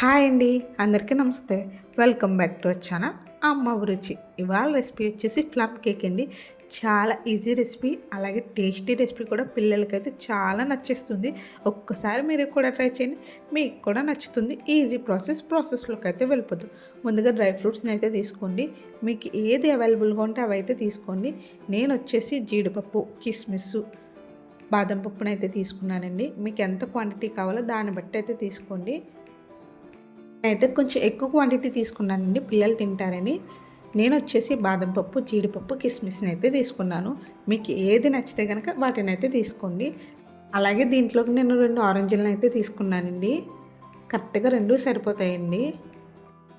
Hi అండి అందరికీ నమస్తే. వెల్కమ్ బ్యాక్ టు ఛానల్ అమ్మ రుచి. ఇవాళ రెసిపీ వచ్చేసి ఫ్లమ్ కేక్ అండి. చాలా ఈజీ రెసిపీ అలాగే టేస్టీ రెసిపీ కూడా పిల్లలకైతే చాలా నచ్చేస్తుంది. ఒక్కసారి మీరు కూడా ట్రై చేయండి. మీకు కూడా నచ్చుతుంది. ఈజీ ప్రాసెస్ ప్రాసెస్లోకి అయితే వెళ్ళిపోద్దు ముందుగా డ్రై ఫ్రూట్స్ని అయితే తీసుకోండి. మీకు ఏది అవైలబుల్గా ఉంటే అవి అయితే తీసుకోండి. నేను వచ్చేసి జీడిపప్పు కిస్మిస్ బాదం పప్పునైతే తీసుకున్నానండి. మీకు ఎంత క్వాంటిటీ కావాలో దాన్ని బట్టి అయితే తీసుకోండి. అయితే కొంచెం ఎక్కువ క్వాంటిటీ తీసుకున్నానండి. పిల్లలు తింటారని. నేను వచ్చేసి బాదం పప్పు జీడిపప్పు కిస్మిస్ని అయితే తీసుకున్నాను. మీకు ఏది నచ్చితే కనుక వాటిని అయితే తీసుకోండి. అలాగే దీంట్లోకి నేను రెండు ఆరెంజ్లను అయితే తీసుకున్నానండి. కరెక్ట్గా రెండు సరిపోతాయండి.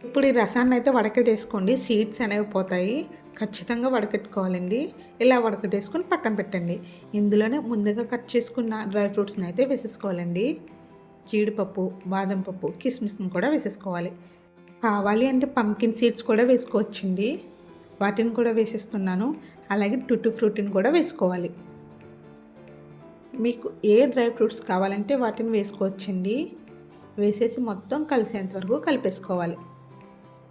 ఇప్పుడు ఈ రసాన్ని అయితే వడకట్టేసుకోండి. సీడ్స్ అనేవి పోతాయి. ఖచ్చితంగా వడకట్టుకోవాలండి. ఇలా వడకట్టేసుకొని పక్కన పెట్టండి. ఇందులోనే ముందుగా కట్ చేసుకున్న డ్రై ఫ్రూట్స్ని అయితే వేసేసుకోవాలండి. జీడిపప్పు బాదం పప్పు కిస్మిస్ని కూడా వేసేసుకోవాలి. కావాలి అంటే పంకిన్ సీడ్స్ కూడా వేసుకోవచ్చండి. వాటిని కూడా వేసేస్తున్నాను. అలాగే టుట్టు ఫ్రూట్ని కూడా వేసుకోవాలి. మీకు ఏ డ్రై ఫ్రూట్స్ కావాలంటే వాటిని వేసుకోవచ్చండి. వేసేసి మొత్తం కలిసేంత వరకు కలిపేసుకోవాలి.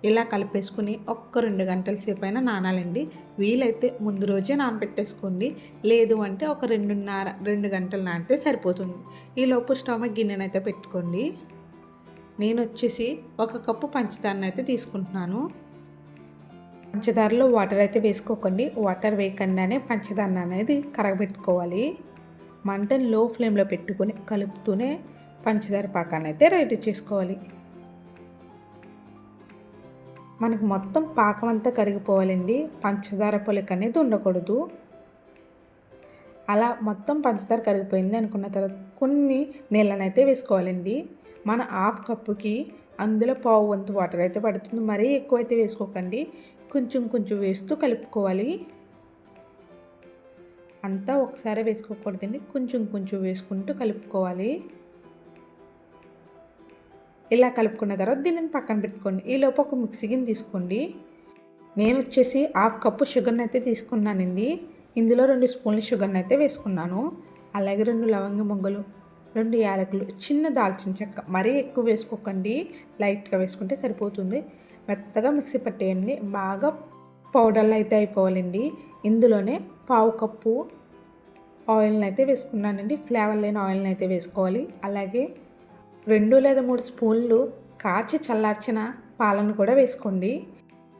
ఇలా కలిపేసుకుని ఒక్క రెండు గంటల సేపు అయినా నానాలండి. వీలైతే ముందు రోజే నానబెట్టేసుకోండి. లేదు అంటే ఒక రెండున్నర రెండు గంటలు నానితే సరిపోతుంది. ఈలోపు స్టవ్ మీద గిన్నెనైతే పెట్టుకోండి. నేను వచ్చేసి ఒక కప్పు పంచదారని అయితే తీసుకుంటున్నాను. పంచదారలో వాటర్ అయితే వేసుకోకండి. వాటర్ వేయకుండానే పంచదార అనేది కరగబెట్టుకోవాలి. మంటను లో ఫ్లేమ్లో పెట్టుకొని కలుపుతూనే పంచదార పాకాన్ని అయితే రెడీ చేసుకోవాలి. మనకు మొత్తం పాకం అంతా కరిగిపోవాలండి. పంచదార పొలిక అనేది ఉండకూడదు. అలా మొత్తం పంచదార కరిగిపోయింది అనుకున్న తర్వాత కొన్ని నీళ్ళనైతే వేసుకోవాలండి. మన హాఫ్ కప్పుకి అందులో పావు వంతు వాటర్ అయితే పడుతుంది. మరీ ఎక్కువ అయితే వేసుకోకండి. కొంచెం కొంచెం వేస్తూ కలుపుకోవాలి. అంతా ఒకసారి వేసుకోకూడదండి. కొంచెం కొంచెం వేసుకుంటూ కలుపుకోవాలి. ఇలా కలుపుకున్న తర్వాత దీనిని పక్కన పెట్టుకోండి. ఈలోపు ఒక మిక్సీ గిన్నె తీసుకోండి. నేను వచ్చేసి హాఫ్ కప్పు షుగర్ని అయితే తీసుకున్నానండి. ఇందులో రెండు స్పూన్ల షుగర్ని అయితే వేసుకున్నాను. అలాగే రెండు లవంగ మొగ్గలు రెండు యాలకులు చిన్న దాల్చిన చెక్క. మరీ ఎక్కువ వేసుకోకండి. లైట్గా వేసుకుంటే సరిపోతుంది. మెత్తగా మిక్సీ పట్టేయండి. బాగా పౌడర్లు అయితే అయిపోవాలండి. ఇందులోనే పావు కప్పు ఆయిల్ని అయితే వేసుకున్నానండి. ఫ్లేవర్ లేని ఆయిల్ని అయితే వేసుకోవాలి. అలాగే రెండు లేదా మూడు స్పూన్లు కాచి చల్లార్చిన పాలను కూడా వేసుకోండి.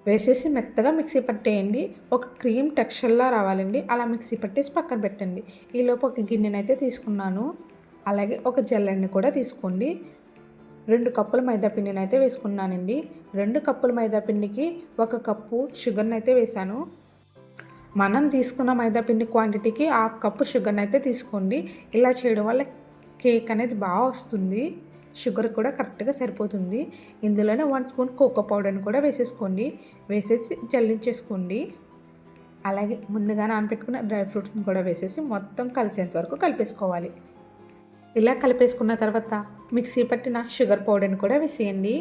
వేసేసి మెత్తగా మిక్సీ పట్టేయండి. ఒక క్రీమ్ టెక్స్చర్లా రావాలండి. అలా మిక్సీ పట్టేసి పక్కన పెట్టండి. ఈలోపు ఒక గిన్నెనైతే తీసుకున్నాను. అలాగే ఒక జల్లెడ్ని కూడా తీసుకోండి. రెండు కప్పుల మైదాపిండిని అయితే వేసుకున్నానండి. రెండు కప్పుల మైదాపిండికి ఒక కప్పు షుగర్ని అయితే వేశాను. మనం తీసుకున్న మైదాపిండి క్వాంటిటీకి హాఫ్ కప్పు షుగర్ని అయితే తీసుకోండి. ఇలా చేయడం వల్ల కేక్ అనేది బాగా వస్తుంది. షుగర్ కూడా కరెక్ట్గా సరిపోతుంది. ఇందులోనే వన్ స్పూన్ కోకో పౌడర్ని కూడా వేసేసుకోండి. వేసేసి జల్లించేసుకోండి అలాగే ముందుగా నానపెట్టుకున్న డ్రై ఫ్రూట్స్ని కూడా వేసేసి మొత్తం కలిసేంత వరకు కలిపేసుకోవాలి. ఇలా కలిపేసుకున్న తర్వాత మిక్సీ పట్టిన షుగర్ పౌడర్ని కూడా వేసేయండి.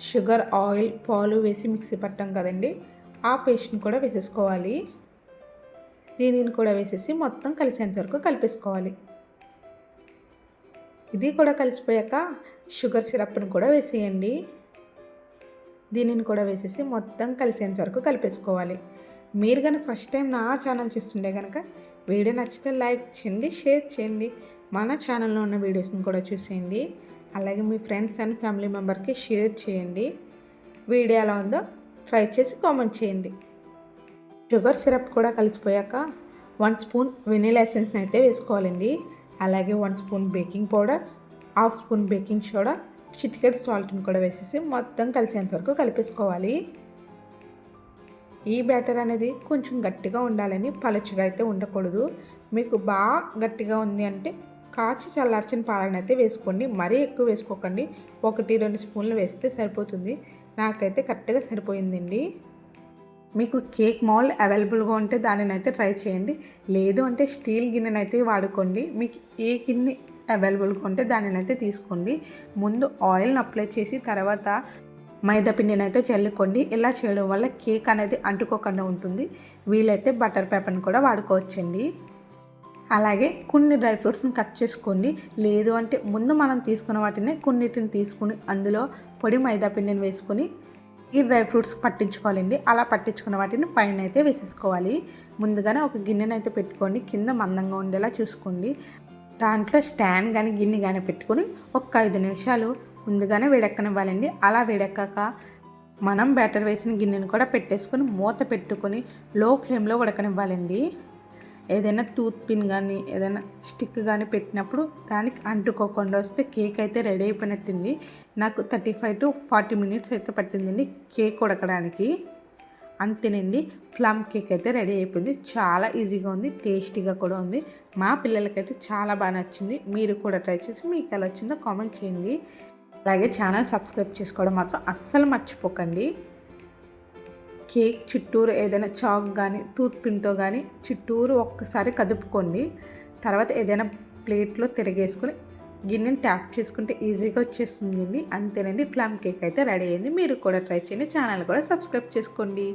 షుగర్ ఆయిల్ పాలు వేసి మిక్సీ పట్టాం కదండి ఆ పేస్ట్ని కూడా వేసేసుకోవాలి. దీనిని కూడా వేసేసి మొత్తం కలిసేంత వరకు కలిపేసుకోవాలి. ఇది కూడా కలిసిపోయాక షుగర్ సిరప్ని కూడా వేసేయండి. దీనిని కూడా వేసేసి మొత్తం కలిసేంత వరకు కలిపేసుకోవాలి. మీరు కనుక ఫస్ట్ టైం నా ఛానల్ చూస్తుంటే కనుక వీడియో నచ్చితే లైక్ చేయండి షేర్ చేయండి. మన ఛానల్లో ఉన్న వీడియోస్ని కూడా చూసేయండి. అలాగే మీ ఫ్రెండ్స్ అండ్ ఫ్యామిలీ మెంబర్కి షేర్ చేయండి. వీడియో ఎలా ఉందో ట్రై చేసి కామెంట్ చేయండి. షుగర్ సిరప్ కూడా కలిసిపోయాక వన్ స్పూన్ వెనీలా ఎసెన్స్ని అయితే వేసుకోవాలండి. అలాగే one spoon baking powder half spoon baking soda చిటికెట్ సాల్ట్ని కూడా వేసేసి మొత్తం కలిసేంత వరకు కలిపేసుకోవాలి. ఈ బ్యాటర్ అనేది కొంచెం గట్టిగా ఉండాలని పలచగా అయితే ఉండకూడదు. మీకు బాగా గట్టిగా ఉంది అంటే కాచి చల్లార్చిన పాలను అయితే వేసుకోండి. మరీ ఎక్కువ వేసుకోకండి. ఒకటి రెండు స్పూన్లు వేస్తే సరిపోతుంది. నాకైతే కరెక్ట్గా సరిపోయిందండి. మీకు కేక్ మౌల్డ్ అవైలబుల్గా ఉంటే దానిని అయితే ట్రై చేయండి. లేదు అంటే స్టీల్ గిన్నెనైతే వాడుకోండి. మీకు ఏ గిన్నె అవైలబుల్గా ఉంటే దానిని అయితే తీసుకోండి. ముందు ఆయిల్ని అప్లై చేసి తర్వాత మైదా పిండిని అయితే చల్లుకోండి. ఇలా చేయడం వల్ల కేక్ అనేది అంటుకోకుండా ఉంటుంది. వీలైతే బటర్ పేపర్ని కూడా వాడుకోవచ్చండి. అలాగే కొన్ని డ్రై ఫ్రూట్స్ని కట్ చేసుకోండి. లేదు అంటే ముందు మనం తీసుకున్న వాటిని కొన్నిటిని తీసుకుని అందులో పొడి మైదా పిండిని వేసుకొని ఈ డ్రై ఫ్రూట్స్ పట్టించుకోవాలండి. అలా పట్టించుకున్న వాటిని పైన అయితే వేసేసుకోవాలి. ముందుగానే ఒక గిన్నెనైతే అయితే పెట్టుకోండి. కింద మందంగా ఉండేలా చూసుకోండి. దాంట్లో స్టాండ్ కానీ గిన్నె కానీ పెట్టుకొని ఒక ఐదు నిమిషాలు ముందుగానే వేడెక్కనివ్వాలండి. అలా వేడెక్కాక మనం బ్యాటర్ వేసిన గిన్నెను కూడా పెట్టేసుకొని మూత పెట్టుకొని లో ఫ్లేమ్లో ఉడకనివ్వాలండి. ఏదైనా టూత్ పిన్ కానీ ఏదైనా స్టిక్ కానీ పెట్టినప్పుడు దానికి అంటుకోకుండా వస్తే కేక్ అయితే రెడీ అయిపోయినట్టుంది. నాకు thirty five to forty minutes అయితే పట్టిందండి కేక్ ఉడకడానికి. అంతేనండి ప్లమ్ కేక్ అయితే రెడీ అయిపోయింది. చాలా ఈజీగా ఉంది టేస్టీగా కూడా ఉంది. మా పిల్లలకైతే చాలా బాగా నచ్చింది. మీరు కూడా ట్రై చేసి మీకు ఎలా వచ్చిందో కామెంట్ చేయండి. అలాగే ఛానల్ సబ్స్క్రైబ్ చేసుకోవడం మాత్రం అస్సలు మర్చిపోకండి. కేక్ చుట్టూరు ఏదైనా చాక్ కానీ టూత్ పిన్తో కానీ చుట్టూరు ఒక్కసారి కదుపుకోండి. తర్వాత ఏదైనా ప్లేట్లో తిరగేసుకుని గిన్నెని ట్యాప్ చేసుకుంటే ఈజీగా వచ్చేస్తుందండి. అంతేనండి. ఫ్లామ్ కేక్ అయితే రెడీ అయింది. మీరు కూడా ట్రై చేయండి. ఛానల్ కూడా సబ్స్క్రైబ్ చేసుకోండి.